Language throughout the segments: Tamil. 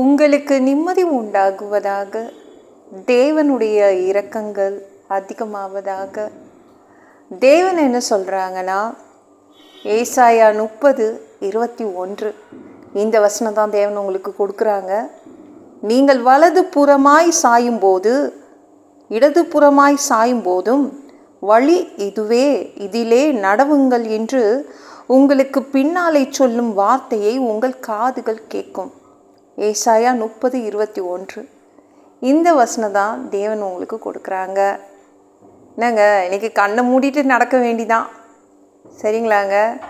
உங்களுக்கு நிம்மதி உண்டாகுவதாக தேவனுடைய இரக்கங்கள் அதிகமாவதாக. தேவன் என்ன சொல்கிறாங்கன்னா ஏசாயா முப்பது இருபத்தி ஒன்று. இந்த வசனம் தான் தேவன் உங்களுக்கு கொடுக்குறாங்க. நீங்கள் வலது புறமாய் சாயும்போது இடது புறமாய் சாயும் போதும் வழி இதுவே இதிலே நடவுங்கள் என்று உங்களுக்கு பின்னாலே சொல்லும் வார்த்தையை உங்கள் காதுகள் கேட்கும். ஏசாயா முப்பது இருபத்தி ஒன்று. இந்த வசனம் தான் தேவன் உங்களுக்கு கொடுக்குறாங்க. என்னங்க இன்றைக்கி கண்ணை மூடிட்டு நடக்க வேண்டிதான். சரிங்களாங்க?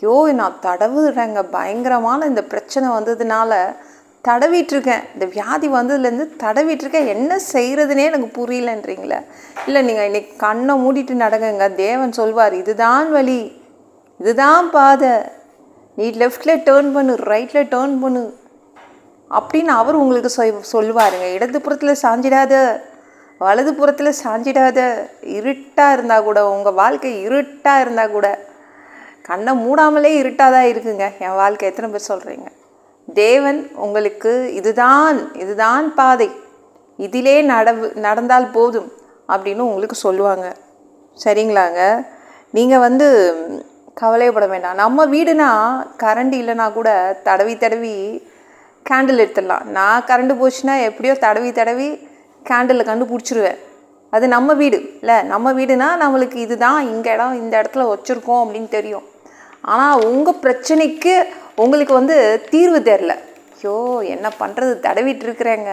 யோ நான் தடவுறேங்க. பயங்கரமான இந்த பிரச்சனை வந்ததுனால தடவிட்டுருக்கேன். இந்த வியாதி வந்ததுலேருந்து தடவிட்டுருக்கேன். என்ன செய்கிறதுனே எனக்கு புரியலன்றீங்களே. இல்லை நீங்கள் இன்னைக்கு கண்ணை மூடிட்டு நடங்குங்க. தேவன் சொல்வார் இதுதான் வழி இதுதான் பாதை. நீ லெஃப்டில் டேர்ன் பண்ணு ரைட்டில் டேர்ன் பண்ணு. அப்படின்னு அவர் உங்களுக்கு சொல் சொல்லுவாருங்க. இடது புறத்தில் சாஞ்சிடாத வலது புறத்தில் சாஞ்சிடாத இருட்டாக இருந்தால் கூட உங்கள் வாழ்க்கை இருட்டாக இருந்தால் கூட கண்ணை மூடாமலே இருட்டாக தான் இருக்குங்க. என் வாழ்க்கை எத்தனை பேர் சொல்கிறீங்க தேவன் உங்களுக்கு இதுதான் இதுதான் பாதை. இதிலே நடவு நடந்தால் போதும் அப்படின்னு உங்களுக்கு சொல்லுவாங்க. சரிங்களாங்க? நீங்கள் வந்து கவலைப்பட வேண்டாம். நம்ம வீடுனா கரண்ட் இல்லைனா கூட தடவி தடவி கேண்டில் எடுத்துடலாம். நான் கரண்ட் போச்சுன்னா எப்படியோ தடவி தடவி கேண்டிலை கண்டுபிடிச்சிருவேன். அது நம்ம வீடு. இல்லை நம்ம வீடுனா நம்மளுக்கு இதுதான் இங்கே இடம் இந்த இடத்துல வச்சுருக்கோம் அப்படின்னு தெரியும். ஆனால் உங்கள் பிரச்சனைக்கு உங்களுக்கு வந்து தீர்வு தெரில ஐயோ என்ன பண்ணுறது தடவிட்டு இருக்கிறேங்க.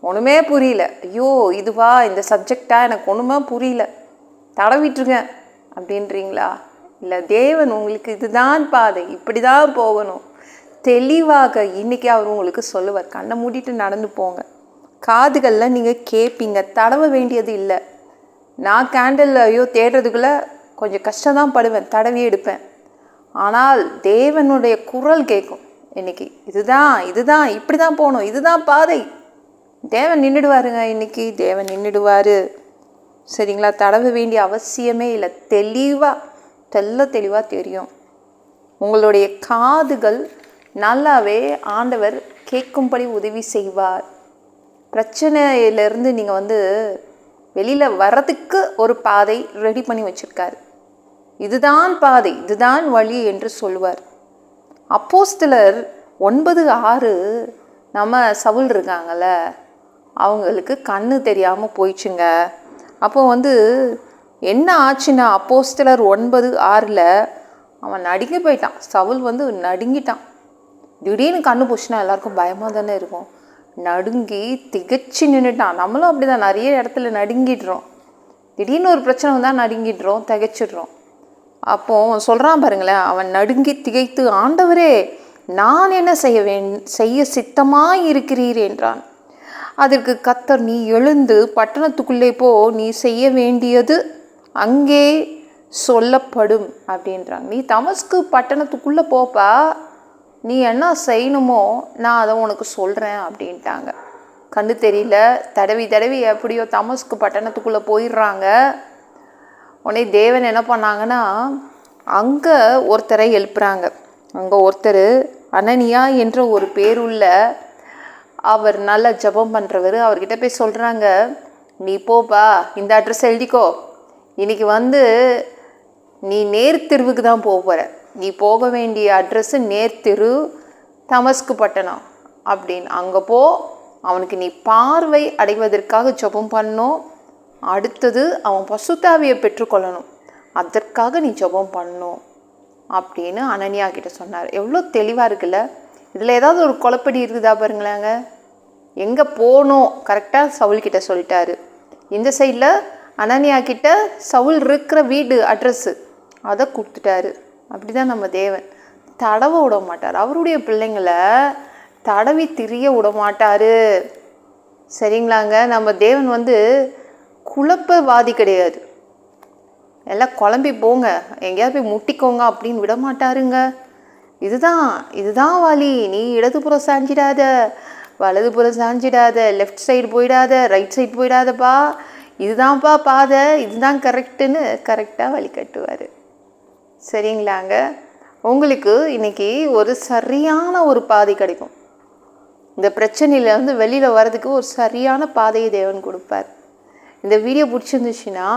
ஒன்றுமே புரியல. ஐயோ இதுவா? இந்த சப்ஜெக்டா எனக்கு ஒன்றுமே புரியல. தடவிட்டுருக்கேன் அப்படின்றீங்களா? இல்லை தேவன் உங்களுக்கு இதுதான் பாதை. இப்படி தான் போகணும். தெளிவாக இன்றைக்கி அவர் உங்களுக்கு சொல்லுவார். கண்ணை மூடிட்டு நடந்து போங்க. காதுகளில் நீங்கள் கேட்பீங்க தடவ வேண்டியது இல்லை. நான் கேண்டில் ஐயோ தேடுறதுக்குள்ளே கொஞ்சம் கஷ்டம் தான் படுவேன். தடவி எடுப்பேன். ஆனால் தேவனுடைய குரல் கேட்கும் இன்னைக்கு இதுதான் இதுதான் இப்படி தான் போகணும். இதுதான் பாதை. தேவன் நின்றுடுவாருங்க இன்னைக்கு. தேவன் நின்றுடுவார் சரிங்களா? தடவ வேண்டிய அவசியமே இல்லை. தெளிவாக தெல்ல தெளிவாக தெரியும். உங்களுடைய காதுகள் நல்லாவே ஆண்டவர் கேட்கும்படி உதவி செய்வார். பிரச்சனையிலேருந்து நீங்கள் வந்து வெளியில் வர்றதுக்கு ஒரு பாதை ரெடி பண்ணி வச்சுருக்காரு. இதுதான் பாதை இதுதான் வழி என்று சொல்லுவார். அப்போஸ்தலர் ஒன்பது ஆறு நம்ம சவுல் இருக்காங்கள்ல அவங்களுக்கு கண்ணு தெரியாமல் போயிடுச்சுங்க. அப்போ வந்து என்ன ஆச்சுன்னா அப்போஸ்தலர் ஒன்பது ஆறில் அவன் நடுங்கி போயிட்டான். சவுல் வந்து நடுங்கிட்டான். திடீர்னு கண்ணு போச்சுன்னா எல்லாருக்கும் பயமாக தானே இருக்கும். நடுங்கி திகச்சு நின்றுட்டான் நம்மளும் அப்படி தான் நிறைய இடத்துல நடுங்கிடுறோம். திடீர்னு ஒரு பிரச்சனை வந்தால் நடுங்கிடுறோம் திகைச்சிடுறோம். அப்போது சொல்கிறான் பாருங்களேன் அவன் நடுங்கி திகைத்து ஆண்டவரே நான் என்ன செய்ய வேண் செய்ய சித்தமாக இருக்கிறீர் என்றான். அதற்கு கத்தர் நீ எழுந்து பட்டணத்துக்குள்ளே போ. நீ செய்ய வேண்டியது அங்கே சொல்லப்படும் அப்படின்றாங்க. நீ தமஸ்கு பட்டணத்துக்குள்ளே போப்பா. நீ என்ன செய்யணுமோ நான் அதை உனக்கு சொல்கிறேன் அப்படின்ட்டாங்க. கண்ணு தெரியல. தடவி தடவி எப்படியோ தமஸ்க்கு பட்டணத்துக்குள்ளே போயிடுறாங்க. உடனே தேவன் என்ன பண்ணாங்கன்னா அங்கே ஒருத்தரை எழுப்புறாங்க. அங்கே ஒருத்தர் அனனியா என்ற ஒரு பேருள்ள அவர் நல்லா ஜெபம் பண்ணுறவர் அவர்கிட்ட போய் சொல்கிறாங்க நீ போப்பா இந்த அட்ரஸ் எழுதிக்கோ. இன்றைக்கி வந்து நீ நேர்த்திருவுக்கு தான் போக போகிற நீ போக வேண்டிய அட்ரஸ்ஸு நேர்த்திரு தமஸ்கு பட்டணம் அப்படின்னு. அங்கே போ அவனுக்கு நீ பார்வை அடைவதற்காக ஜபம் பண்ணும் அடுத்தது அவன் பசுத்தாவியை பெற்றுக்கொள்ளணும் அதற்காக நீ ஜபம் பண்ணும் அப்படின்னு அனன்யா கிட்ட சொன்னார். எவ்வளோ தெளிவாக இருக்குல்ல? இதில் ஏதாவது ஒரு குழப்படி இருக்குதா பாருங்களேங்க. எங்கே போகணும் கரெக்டாக சவுல் கிட்ட சொல்லிட்டாரு. இந்த சைடில் அனன்யா கிட்ட சவுல் இருக்கிற வீடு அட்ரஸ்ஸு அதை கொடுத்துட்டாரு. அப்படி தான் நம்ம தேவன். தடவ விட மாட்டார். அவருடைய பிள்ளைங்களை தடவி திரிய விட மாட்டார். சரிங்களாங்க? நம்ம தேவன் வந்து குழப்பவாதி கிடையாது. எல்லாம் குழம்பி போங்க. எங்கேயாவது போய் முட்டிக்கோங்க அப்படின்னு விட மாட்டாருங்க. இதுதான் இதுதான் வழி நீ இடதுபுறம் சாஞ்சிடாத. வலதுபுறம் சாஞ்சிடாத. லெஃப்ட் சைடு போயிடாத. ரைட் சைடு போயிடாதப்பா. இதுதான்ப்பா பாதை. இதுதான் கரெக்டுன்னு கரெக்டாக வழி கட்டுவார். சரிங்களாங்க? உங்களுக்கு இன்றைக்கி ஒரு சரியான ஒரு பாதை கிடைக்கும். இந்த பிரச்சனையிலேருந்து வெளியில் வர்றதுக்கு ஒரு சரியான பாதையை தேவன் கொடுப்பார். இந்த வீடியோ பிடிச்சிருந்துச்சுன்னா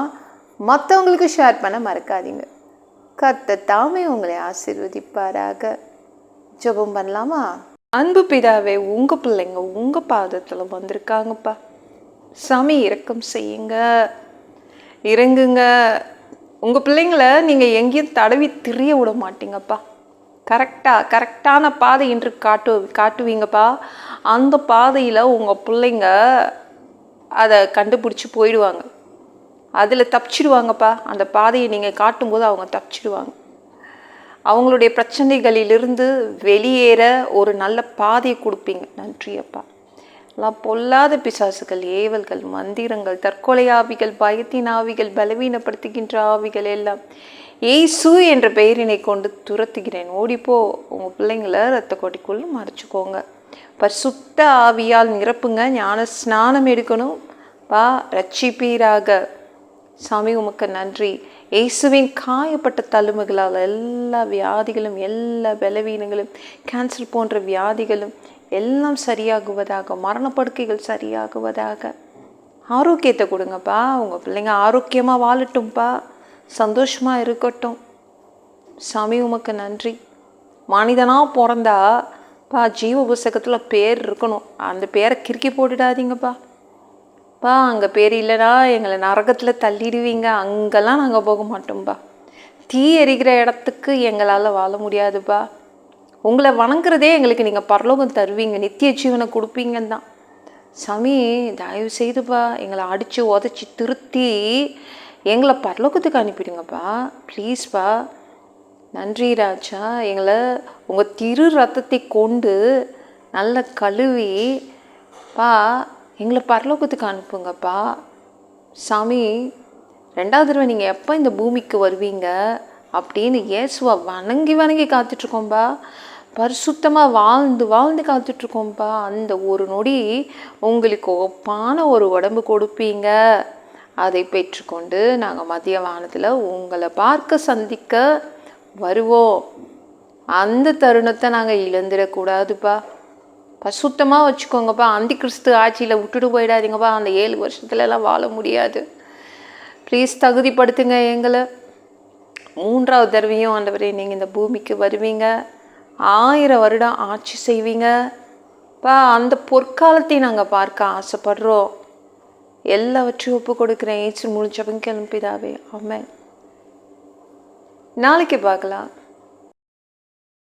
மற்றவங்களுக்கு ஷேர் பண்ண மறக்காதீங்க. கர்த்த தாமே உங்களை ஆசிர்வதிப்பாராக. ஜெபம் பண்ணலாமா? அன்பு பிதாவே உங்கள் பிள்ளைங்க உங்கள் பாதத்தில் வந்திருக்காங்கப்பா. சாமி இறக்கம் செய்யுங்க. இறங்குங்க. உங்கள் பிள்ளைங்களை நீங்கள் எங்கேயும் தடவி திரிய விட மாட்டீங்கப்பா. கரெக்டாக கரெக்டான பாதை என்று காட்டு காட்டுவீங்கப்பா. அந்த பாதையில் உங்கள் பிள்ளைங்க அதை கண்டுபிடிச்சி போயிடுவாங்க. அதில் தப்பிச்சிடுவாங்கப்பா. அந்த பாதையை நீங்கள் காட்டும்போது அவங்க தப்பிச்சிடுவாங்க. அவங்களுடைய பிரச்சனைகளிலிருந்து வெளியேற ஒரு நல்ல பாதையை கொடுப்பீங்க. நன்றி அப்பா எல்லாம் பொல்லாத பிசாசுகள் ஏவல்கள் மந்திரங்கள் தற்கொலை ஆவிகள் பயத்தின் ஆவிகள் பலவீனப்படுத்துகின்ற ஆவிகள் எல்லாம் ஏசு என்ற பெயரினை கொண்டு துரத்துகிறேன். ஓடிப்போ உங்கள் பிள்ளைங்கள ரத்த கோட்டிக்குள்ள மறைச்சிக்கோங்க. பரிசுத்த ஆவியால் நிரப்புங்க ஞான ஸ்நானம் எடுக்கணும். பா ரட்சிப்பீராக சாமி உமக்கு நன்றி. இயேசுவின் காயப்பட்ட தழும்புகளால் எல்லா வியாதிகளும் எல்லா பலவீனங்களும் கேன்சர் போன்ற வியாதிகளும் எல்லாம் சரியாகுவதாக மரணப்படுக்கைகள் சரியாகுவதாக. ஆரோக்கியத்தை கொடுங்கப்பா. உங்கள் பிள்ளைங்க ஆரோக்கியமாக வாழட்டும்ப்பா சந்தோஷமாக இருக்கட்டும். சாமி உமக்கு நன்றி. மனிதனாக பிறந்தா பா ஜீவ புஸ்தகத்தில் பேர் இருக்கணும். அந்த பேரை கிறுக்கி போட்டுடாதீங்கப்பா. பா அங்கே பேர் இல்லைனா எங்களை நரகத்தில் தள்ளிடுவீங்க. அங்கெல்லாம் நாங்கள் போக மாட்டோம்ப்பா தீ எரிக்கிற இடத்துக்கு எங்களால் வாழ முடியாதுப்பா. உங்களை வணங்குறதே எங்களுக்கு நீங்கள் பரலோகம் தருவீங்க. நித்திய ஜீவனை கொடுப்பீங்கன்னு தான். சாமி தயவு செய்துப்பா எங்களை அடித்து உதச்சி திருத்தி எங்களை பரலோகத்துக்கு அனுப்பிடுங்கப்பா. ப்ளீஸ்ப்பா நன்றி ராஜா. எங்களை உங்கள் திரு ரத்தத்தை கொண்டு நல்லா கழுவி பா எங்களை பரலோகத்துக்கு அனுப்புங்கப்பா. சாமி ரெண்டாவது தடவை நீங்கள் எப்போ இந்த பூமிக்கு வருவீங்க? அப்படின்னு இயேசுவை வணங்கி வணங்கி காத்துட்ருக்கோம்பா. பரிசுத்தமாக வாழ்ந்து வாழ்ந்து காத்துட்ருக்கோம்ப்பா அந்த ஒரு நொடி உங்களுக்கு ஒப்பான ஒரு உடம்பு கொடுப்பீங்க. அதை பெற்றுக்கொண்டு நாங்கள் மதிய வானத்தில் உங்களை பார்க்க சந்திக்க வருவோம். அந்த தருணத்தை நாங்கள் இழந்துடக்கூடாதுப்பா. பசுத்தமாக வச்சுக்கோங்கப்பா. அந்தி கிறிஸ்து ஆட்சியில் விட்டுட்டு போயிடாதீங்கப்பா. அந்த ஏழு வருஷத்துலலாம் வாழ முடியாது. ப்ளீஸ் தகுதிப்படுத்துங்க எங்களை. மூன்றாவது தடவையும் ஆண்டவரே நீங்கள் இந்த பூமிக்கு வருவீங்க. ஆயிரம் வருடம் ஆட்சி செய்வீங்க. பா அந்த பொற்காலத்தையும் நாங்கள் பார்க்க ஆசைப்படுறோம். எல்லாவற்றையும் ஒப்பு கொடுக்குறேன். ஏச்சு முடிஞ்சவங்க கிளம்பிதாவே ஆமாம் நாளைக்கு பார்க்கலாம்.